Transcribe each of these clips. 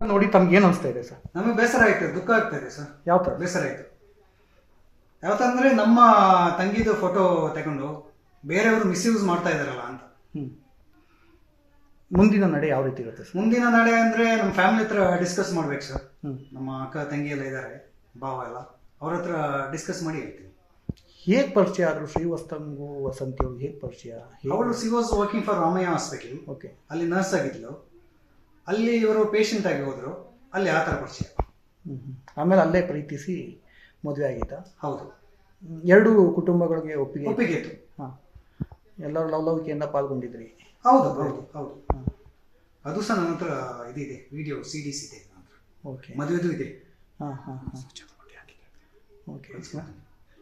ನೋಡಿ ತಮ್ಗೆ ಏನು ಅನಿಸ್ತಾ ಇದೆ ಸರ್? ನಮಗೆ ಬೇಸರ ಆಯ್ತು ದುಃಖ ಆಗ್ತಾ ಇದೆ ಸರ್. ಯಾವ ಥರ ಬೇಸರ ಆಯ್ತು. ಯಾವತ್ತಂದ್ರೆ ನಮ್ಮ ತಂಗಿದು ಫೋಟೋ ತಗೊಂಡು ಬೇರೆಯವರು ಮಿಸ್ಯೂಸ್ ಮಾಡ್ತಾ ಇದಾರಲ್ಲ ಅಂತ. ಮುಂದಿನ ನಡೆ ಯಾವ ರೀತಿ ಇರುತ್ತೆ ಸರ್? ಮುಂದಿನ ನಡೆ ಅಂದ್ರೆ ನಮ್ಮ ಫ್ಯಾಮಿಲಿ ಹತ್ರ ಡಿಸ್ಕಸ್ ಮಾಡ್ಬೇಕು ಸರ್. ನಮ್ಮ ಅಕ್ಕ ತಂಗಿ ಎಲ್ಲ ಇದ್ದಾರೆ ಭಾವ ಎಲ್ಲ. ಅವ್ರ ಹತ್ರ ಡಿಸ್ಕಸ್ ಮಾಡಿ ಹೇಳ್ತೀನಿ. ಹೇಗೆ ಪರಿಚಯ ಆದರು ಶ್ರೀವಸ್ತಂಗು ವಸಂತಿ ಅವ್ರು ಹೇಗೆ ಪರಿಚಯ? ಅವಳು she was working for Ramaiah hospital okay ಅಲ್ಲಿ ನರ್ಸ್ ಆಗಿದ್ಲು. ಅಲ್ಲಿ ಇವರು ಪೇಷಂಟ್ ಆಗಿ ಹೋದ್ರು. ಅಲ್ಲಿ ಆ ಥರ ಪರಿಚಯ. ಆಮೇಲೆ ಅಲ್ಲೇ ಪ್ರೀತಿಸಿ ಮದುವೆ ಆಗಿತ್ತಾ ಹೌದು. ಎರಡು ಕುಟುಂಬಗಳಿಗೆ ಒಪ್ಪಿಗೆ ಒಪ್ಪಿಗೆ ಇತ್ತು. ಹಾಂ. ಎಲ್ಲರೂ ಲವಲವಿಕೆಯಿಂದ ಪಾಲ್ಗೊಂಡಿದ್ರಿ. ಹೌದು ಹೌದು ಹೌದು. ಅದು ಸಹ ನನ್ನ ಹತ್ರ ಇದಿದೆ ವಿಡಿಯೋ ಸಿ ಡಿಸ್ ಇದೆ ಓಕೆ ಮದುವೆದು ಇದೆ. ಹಾಂ ಹಾಂ ಹಾಂ. ಓಕೆ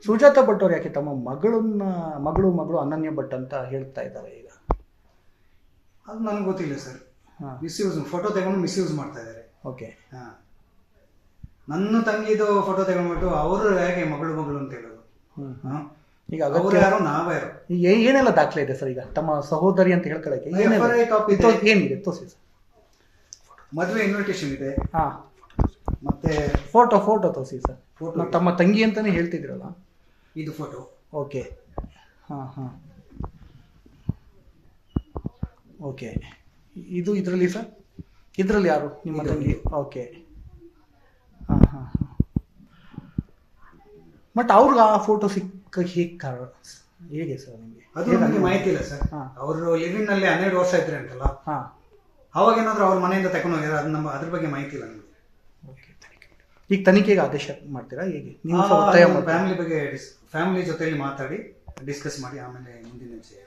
ಸುಜಾತ ಭಟ್ ಅವ್ರು ಯಾಕೆ ತಮ್ಮ ಮಗಳನ್ನ ಮಗಳು ಮಗಳು ಅನನ್ಯ ಭಟ್ ಅಂತ ಹೇಳ್ತಾ ಇದ್ದಾರೆ ಈಗ. ಅದು ನನಗೆ ಗೊತ್ತಿಲ್ಲ ಸರ್. ಮಿಸ್ಯೂಸ್ ಫೋಟೋ ತಗೊಂಡು ಮಿಸ್ಯೂಸ್ ಮಾಡ್ತಾ ಇದ್ದಾರೆ. ಓಕೆ. ಹಾ. ನನ್ನ ತಂಗಿದು ಫೋಟೋ ತಗೊಂಡ್ಬಿಟ್ಟು ಅವರು ಹೇಗೆ ಮಗಳು ಮಗಳು ಅಂತ ಹೇಳೋದು? ಈಗ ಅವ್ರು ಯಾರು ನಾವೇ ಈಗ ಏ- ಏನೆಲ್ಲ ದಾಖಲೆ ಇದೆ ಸರ್ ಈಗ? ತಮ್ಮ ಸಹೋದರಿ ಅಂತ ಹೇಳ್ಕೊಳಕ್ಕೆ ಏನಿದೆ? ತೋರಿಸಿ ಸರ್. ಮದುವೆ ಇನ್ವಿಟೇಷನ್ ಇದೆ. ಹಾ. ಮತ್ತೆ ಫೋಟೋ ಫೋಟೋ ತೋರಿಸಿ ಸರ್. ಫೋಟೋ ತಮ್ಮ ತಂಗಿ ಅಂತಾನೆ ಹೇಳ್ತಿದ್ರಲ್ಲ? ಇದು ಫೋಟೋ ಓಕೆ. ಹಾಂ ಹಾಂ. ಓಕೆ. ಇದು ಇದರಲ್ಲಿ ಸರ್? ಇದರಲ್ಲಿ ಯಾರು ನಿಮ್ಮ ತಂಗಿ? ಓಕೆ ಹಾಂ ಹಾಂ ಹಾಂ. ಬಟ್ ಅವ್ರಿಗೆ ಆ ಫೋಟೋ ಸಿಕ್ಕ ಹೇಗೆ ಕಾರಣ? ಹೇಗೆ ಸರ್ ನಿಮಗೆ? ಅದು ನನಗೆ ಮಾಹಿತಿ ಇಲ್ಲ ಸರ್. ಹಾ. ಅವರು ಲಿವಿಂಗ್ನಲ್ಲಿ ಹನ್ನೆರಡು ವರ್ಷ ಇದ್ರೆ ಅಂತಲ್ಲ? ಹಾಂ. ಅವಾಗ ಏನಾದ್ರು ಅವ್ರ ಮನೆಯಿಂದ ತಗೊಂಡು ಹೋಗ್ಯಾರ ಅದು ನಮ್ಮ ಅದ್ರ ಬಗ್ಗೆ ಮಾಹಿತಿ ಇಲ್ಲ ಓಕೆ ತನಿಖೆ ಈಗ ತನಿಖೆಗೆ ಆದೇಶ ಮಾಡ್ತೀರಾ ಹೇಗೆ? ನೀವು ಸಹ ಒತ್ತಾಯ ಮಾಡ್ತೀರಾ? ಫ್ಯಾಮಿಲಿ ಬಗ್ಗೆ ಫ್ಯಾಮಿಲಿ ಜೊತೆಯಲ್ಲಿ ಮಾತಾಡಿ ಡಿಸ್ಕಸ್ ಮಾಡಿ ಆಮೇಲೆ ಮುಂದಿನ ವಿಷಯ